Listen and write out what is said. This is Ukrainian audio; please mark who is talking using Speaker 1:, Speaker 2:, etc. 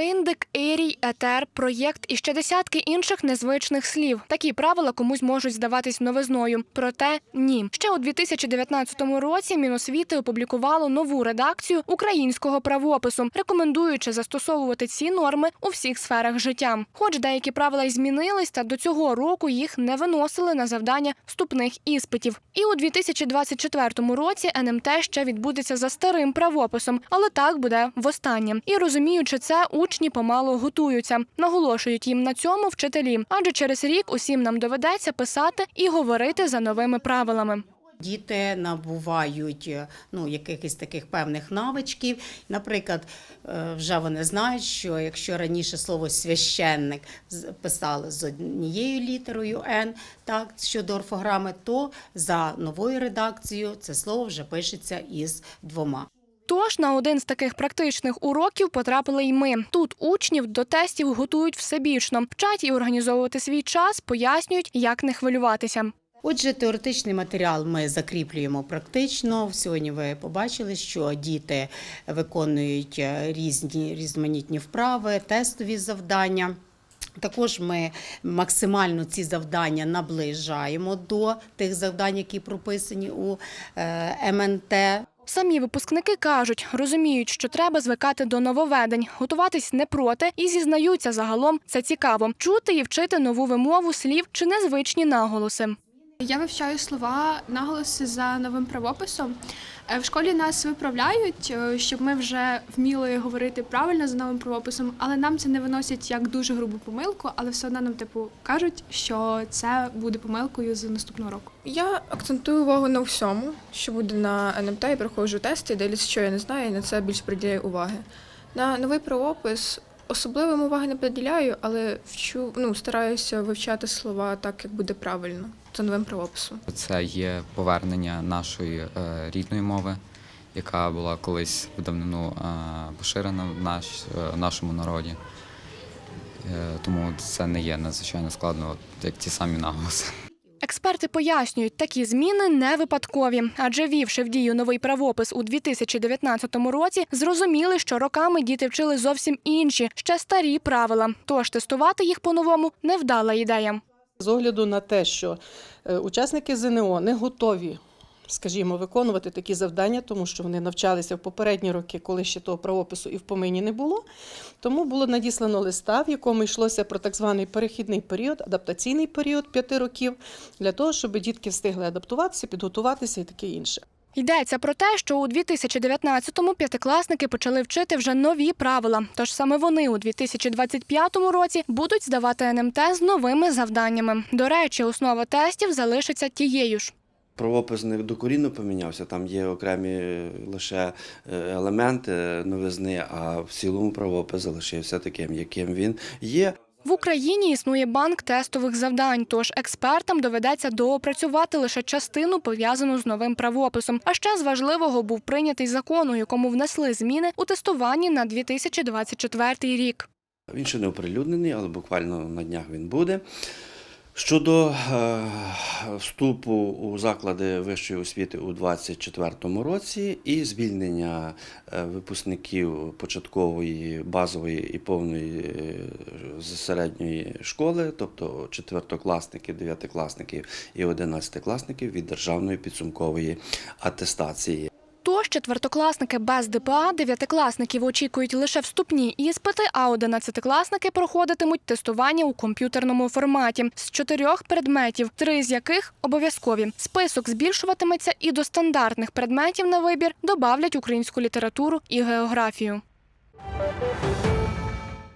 Speaker 1: Індик, ерій, етер, проєкт і ще десятки інших незвичних слів. Такі правила комусь можуть здаватись новизною. Проте ні. Ще у 2019 році Міносвіти опублікувало нову редакцію українського правопису, рекомендуючи застосовувати ці норми у всіх сферах життя. Хоч деякі правила й змінились, та до цього року їх не виносили на завдання вступних іспитів. І у 2024 році НМТ ще відбудеться за старим правописом, але так буде востаннє. І розуміючи це, учні помалу готуються. Наголошують їм на цьому вчителі, адже через рік усім нам доведеться писати і говорити за новими правилами.
Speaker 2: Діти набувають е, ну, якихось таких певних навичків. Наприклад, е, вже вони знають, що якщо раніше слово священник писали з однією літерою Н, так, щодо орфограми, то за новою редакцією це слово вже пишеться із двома.
Speaker 1: Тож на один з таких практичних уроків потрапили й ми. Тут учнів до тестів готують всебічно, вчать і організовувати свій час, пояснюють, як не хвилюватися.
Speaker 2: Отже, теоретичний матеріал ми закріплюємо практично. Сьогодні ви побачили, що діти виконують е, різні різноманітні вправи, тестові завдання. Також ми максимально ці завдання наближаємо до тих завдань, які прописані у е, МНТ.
Speaker 1: Самі випускники кажуть, розуміють, що треба звикати до нововведень, готуватись не проти і зізнаються загалом. Це цікаво чути і вчити нову вимову слів чи незвичні наголоси.
Speaker 3: Я вивчаю слова, наголоси за новим правописом. Е, В школі нас виправляють, е, щоб ми вже вміли говорити правильно за новим правописом, але нам це не виносять як дуже грубу помилку, але все одно нам типу кажуть, що це буде помилкою з наступного року.
Speaker 4: Я акцентую увагу на всьому, що буде на НМТ, я проходжу тести, дивлюсь, що я не знаю, і на це більш приділяю уваги. На новий правопис особливо уваги не приділяю, але вчу, ну, стараюся вивчати слова так, як буде правильно, за новим правописом.
Speaker 5: Це є повернення нашої е, рідної мови, яка була колись в давнину е, поширена в наш, е, нашому народі. Тому це не є надзвичайно складно, як ті самі наголоси.
Speaker 1: Експерти пояснюють, такі зміни не випадкові, адже ввівши в дію новий правопис у 2019 році, зрозуміли, що роками діти вчили зовсім інші, ще старі правила. Тож тестувати їх по-новому невдала ідея.
Speaker 6: З огляду на те, що е, учасники ЗНО не готові, скажімо, виконувати такі завдання, тому що вони навчалися в попередні роки, коли ще того правопису і в помині не було. Тому було надіслано листа, в якому йшлося про так званий перехідний період, адаптаційний період п'яти років, для того, щоб дітки встигли адаптуватися, підготуватися і таке інше.
Speaker 1: Йдеться про те, що у 2019-му п'ятикласники почали вчити вже нові правила. Тож саме вони у 2025 році будуть здавати НМТ з новими завданнями. До речі, основа тестів залишиться тією ж.
Speaker 7: Правопис не докорінно помінявся, там є окремі лише е, елементи новизни, а в цілому правопис залишився таким, яким він є.
Speaker 1: В Україні існує банк тестових завдань, тож експертам доведеться доопрацювати лише частину пов'язану з новим правописом. А ще з важливого був прийнятий закон, у якому внесли зміни у тестуванні на 2024 рік.
Speaker 7: Він ще не оприлюднений, але буквально на днях він буде. Щодо е, вступу у заклади вищої освіти у 2024 році і звільнення е, випускників початкової, базової і повної е, середньої школи, тобто четвертокласників, дев'ятикласників і одинадцятикласників від державної підсумкової атестації.
Speaker 1: Тож четвертокласники без ДПА, дев'ятикласників очікують лише вступні іспити, а одинадцятикласники проходитимуть тестування у комп'ютерному форматі з чотирьох предметів, три з яких обов'язкові. Список збільшуватиметься і до стандартних предметів на вибір добавлять українську літературу і географію.